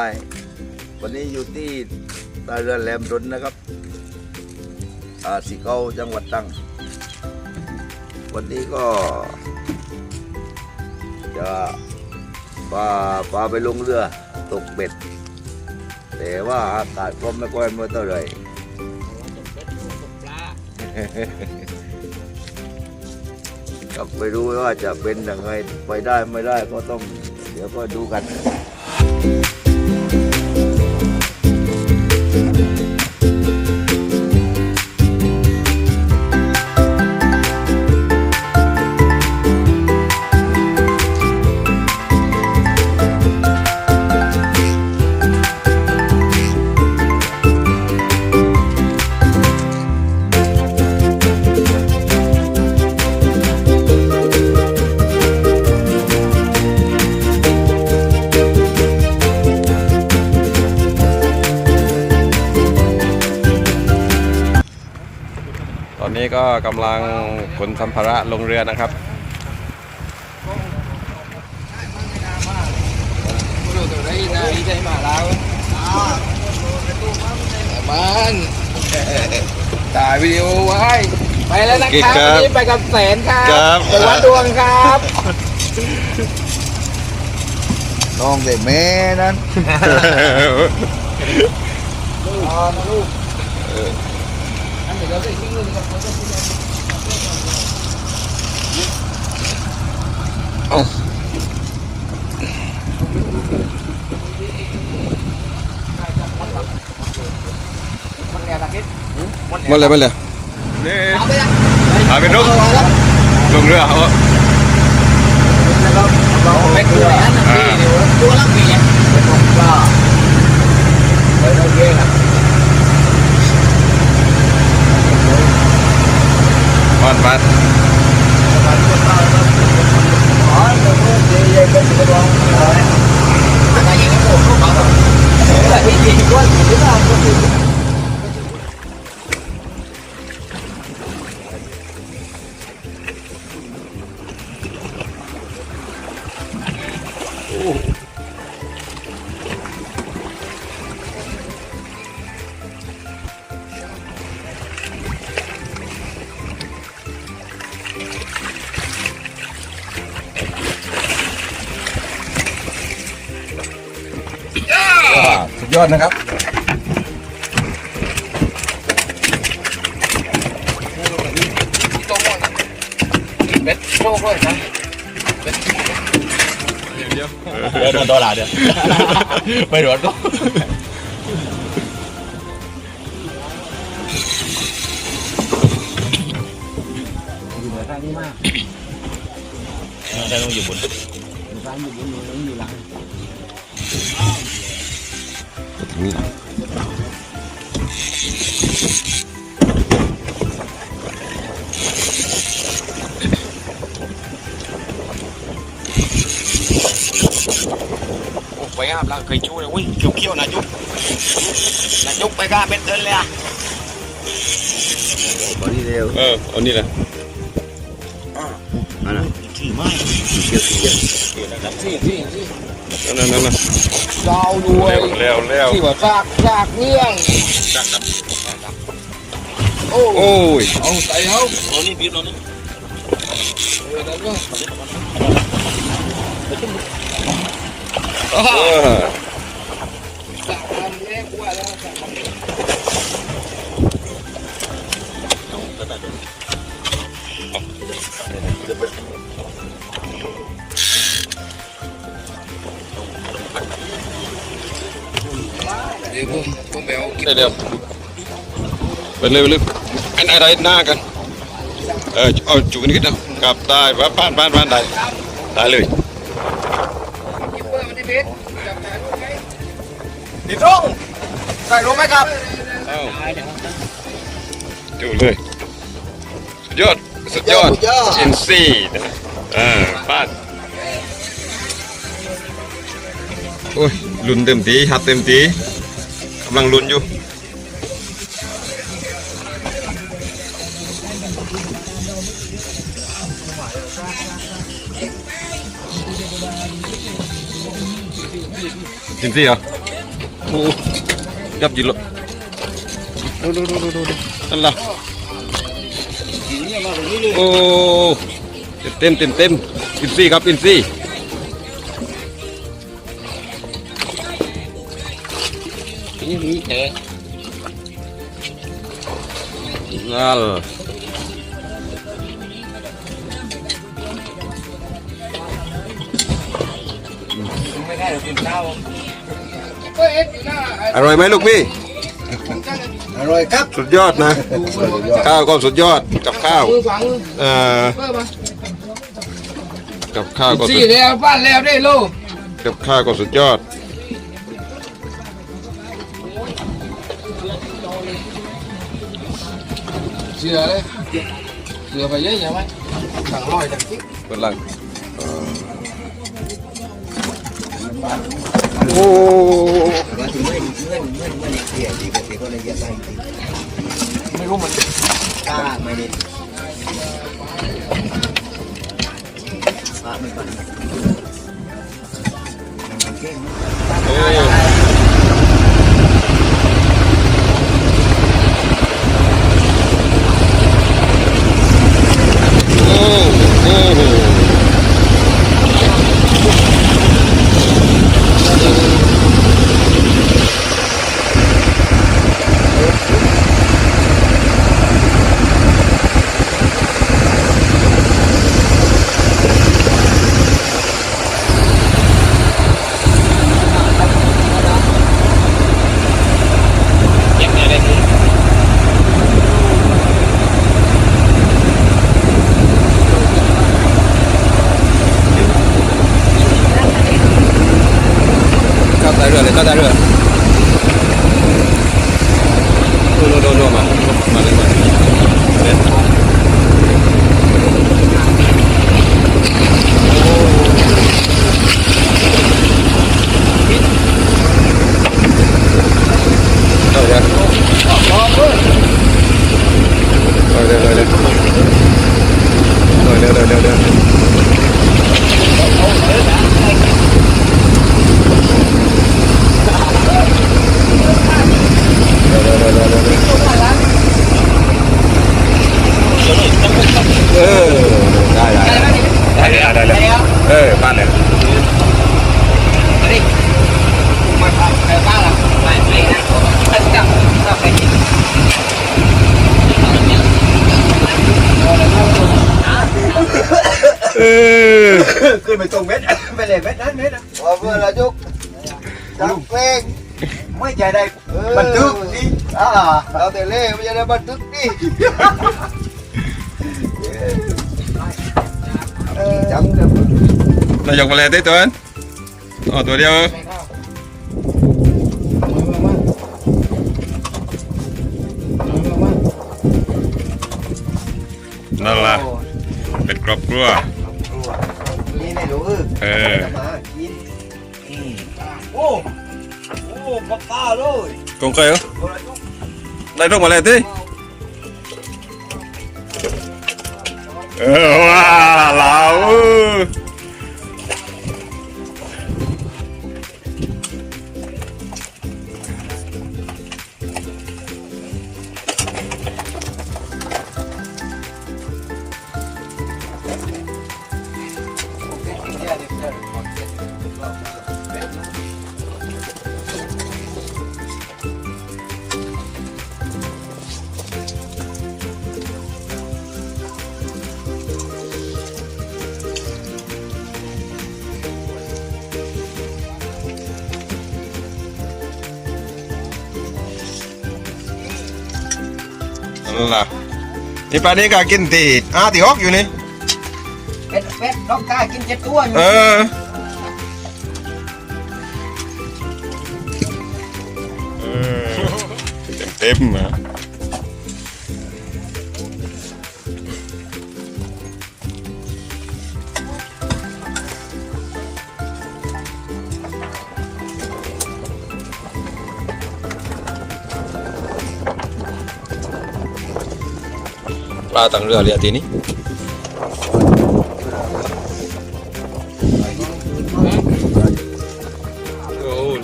ายวันนี้อยู่ที่ตาเรือแหลมดนนะครับสีเกาจังหวัดตังวันนี้ก็ จะพาพาไปลงเรือตกเบ็ด แต่ว่าอากาศก็ไม่ค่อยม่เท่าไหร่ครับไม่รู้ว่าจะเป็นยังไงไปได้ไม่ได้ก็ต้อง เดี๋ยวก็ดูกัน กำลังขนสัมภาระลงเรือนะครับดูตัวได้นะดีใจมาแล้วมันถ่ายวิดีโอไว้ ไปแล้วนะครัรับบวันนี้ไปกับแสนครับครับไปวัดดวงครับน้องเด็กแม่นั้นรอนะลูกอันเดี๋ยวเราจะทิ้งเงินกับเขาจะทิ้ง มันแนวตะกี้ หมดเลยหมดเลยเอาไปยังเอาเป็ สุดยอดนะครับตรงนั้นเบ็ดโชคเลยนะเดี๋ยวเดี๋ยวโดนดอลลาร์เดี๋ยวไปโดนก็อยู่ในทางนี้มากได้ต้องอยู่บนอยู่ทางอยู่บนอยู่อยู่หลัง โอ้ไปอาบแล้วเคยชู้เลยอุ้ยเขียวเขียวๆนะจุ๊บนะจุ๊บ ไปก้าเป็นเดินเลยอะตอนนี้เร็วเออเอานี่แหละอันนั้นถือไม้เกี่ยวเกี่ยวที่ที่ที่นั่นนั่นนั่นดาวด้วยเร็วเร็วที่ว่าซากซากเรื่องโอ้โอ้ยเอาใส่เอาเอานี่บีบเรานี่เเอากินเดี๋ยวเดี๋ยวไปเร็วเร็วอันอะไรหน้ากัน เออเอาจุกนิดนะกลับได้ว่าบ้านบ้านบ้านได้ได้เลยกินเพื่อมันที่เพชรจับถ่ายรูปไหมติดตรงถ่ายรูปไหมครับเอาจุเลยสุดยอดสุดยอดอินซีนะเออบ้านโอ้ยลุ้นเต็มทีหัดเต็มทีกำลังลุ้นอยู่ จริงๆเหรอโอ้จับจีโลดูดูดูดูดูดูนั่นล่ะโอ้เต็มเต็มเต็มอินซี่ครับอินซี่นี่นี่แกนั่นไม่ได้เดี๋ยวกินข้าวเฮ้ยเอ็ดอยู่หน้าไอ้อร่อยไหมลูกพี่ อร่อยครับ สุดยอดนะ ข้าวก็สุดยอดกับข้าวมือฝังมือเอ่อเพิ่มมากับข้าวก็สุสี่ดแล้วบ้านแล้วได้ลูกกับข้าวก็สุดยอด เสือเลยเสือไปเยอะยังไหมสั่งร้อยสั่งจิ๊กกำลังโอ้ว่า ข้าวใส่เรือเลยข้าวใส่เรือโน่นโน่นโน่นมามาเลยมาเลยเอาเดี๋ยวเอาเดี๋ยวเอาเดี๋ยวเอาเดี๋ยวเอาเดี๋ยวเอาเดี๋ยว เออได้ได้ได้ได้ได้ได้เออบ้านเลย มาทำใครบ้างล่ะไม่ไม่นะจับจับไปกิน เออ ขึ้นไปตรงเม็ดไปเลยเม็ดนั้นเม็ดพอเพื่อนละจุกจังเพลงไม่ใจได้บันทึกดิอ่าเราแต่เล่ไม่ใช่ได้บันทึกดิจังเลยนายกมาเลยได้ตัวนั้นอ๋อตัวเดียวนั่นล่ะเป็นครอบครัวนี่ ไม่รู้เออมากินโอ้โอ้ปากกาเลยกงเคยเหรอได้ต้องมาเลยดิเออว้าเราเล่ะนี่ปลานี้ก็กินตีอ้าตีฮอกอยู่นี่เป็ดเป็ดล็อกกากินเจ็ดตัวอยู่เออเออเต็มๆอะ प्रातंग झाली होती नी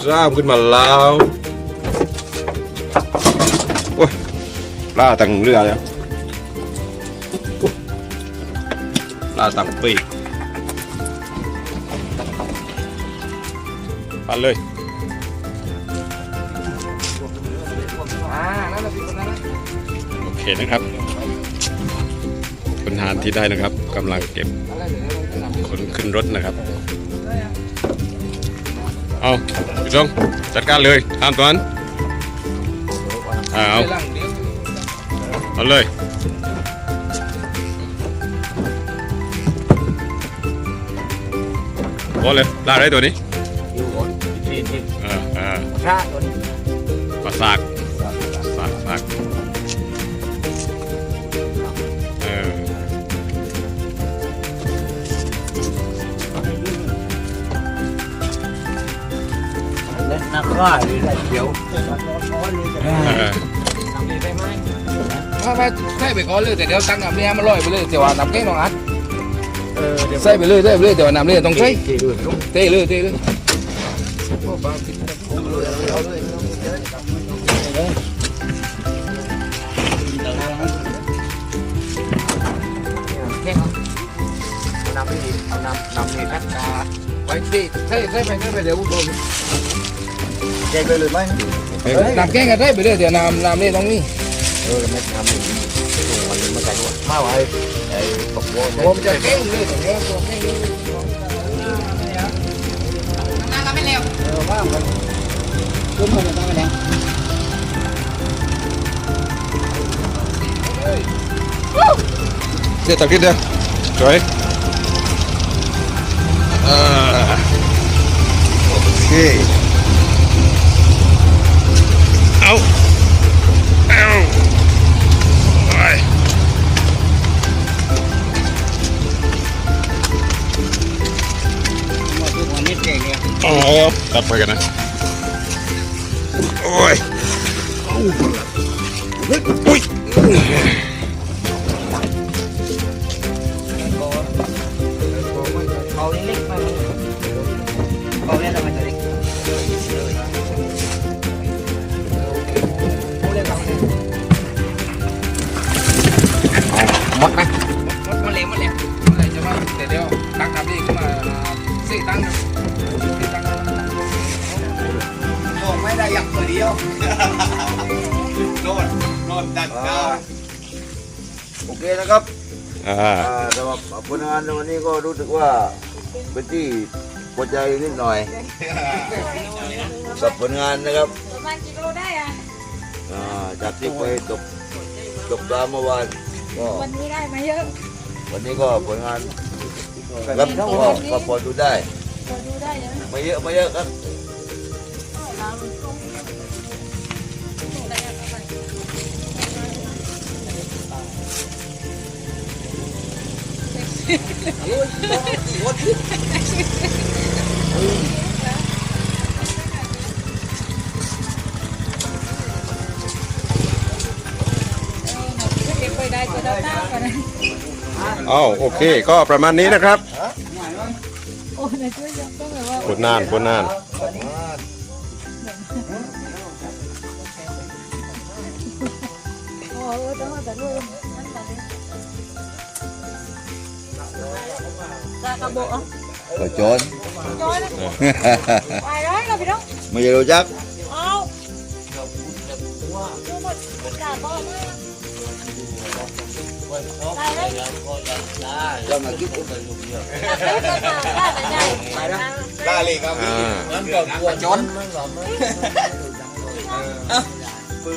ra một cái mà lao ôi la tầng lừa đấy la tầng vị ăn lên ok นะครับ คนทานที่ได้นะครับกำลังเก็บอะไรเดี๋ยวเราจะนำไปคนขึ้นรถนะครับ เอาพี่ต้องจัดการเลยตามตัวนั้นอ่าเอาหลังเดี๋ยวเอาเลยพอเลยลากได้ตัวนี้อยู่ก่อนที่ที่เออเออพระตัวนี้ปลาสากสากสาก เล่าเลยได้เดี๋ยวเออมาไปใส่ไปก่อนเลยแต่เดี๋ยวตั้งน้ำเนี่ยมาลอยไปเลยแต่ว่าน้ำแกงต้องอัดใส่ไปเลยใส่ไปเลยแต่ว่าน้ำเนี่ยต้องใส่ที่ดูลูกเลยเทเลยเอาน้ำไปดิเอาน้ำน้ำนี่ทักกาไปดิใส่ใส่ไปใส่ไปเดี๋ยวโดน แกงไปเลยไหมน้ำแกงกันใส่ไปเลยเดี๋ยวน้ำน้ำนี่ต้องนี่เออไม่ทำมันมันมาจากว่าข้าวไอ้ไอ้ตกโว้ผมจะแกงเลยแต่เดี๋ยวตัวแกงเลยเดี๋ยวตักนิดเดียวสวยโอเค เอาเอาไปโอ้โหตัดไปกันนะ โอ้ยอุ้ย ยักตัวเดียวโดนโดนดันดาวโอเคนะครับอ่าอ่าสำหรับผลงานในวันนี้ก็รู้สึกว่าเป็นที่พอใจนิดหน่อยกับผลงานนะครับประมาณกี่โลได้อะอ่าจากที่ไปตกตกปลาเมื่อวานก็วันนี้ได้มาเยอะ วันนี้ก็ผลงานครับก็ก็พอดูได้พอดูได้เยอะไม่เยอะไม่เยอะครับ เก็บไปได้จะได้ตามกันนะเอาโอเคก็ประมาณนี้นะครับโอ้ยช่วยยังต้องแบบว่าปวดนานปวดนานโอ้ต้องมาแต่ด้วยนั่นแต่ด้วย ตากระโบอะก็โจนจอยนะไปร้อยเราไปน้องไม่ใช่รู้จักเอาดูหมดกาบอลเลยได้เลยเรามาคิดดูได้ได้ได้ได้ได้เลยครับอ่ามันก็กลัวจน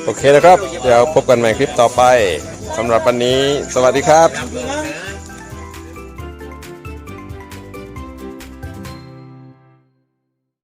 โอเคนะครับ เดี๋ยวพบกันใหม่คลิปต่อไปสำหรับวันนี้ สวัสดีครับไ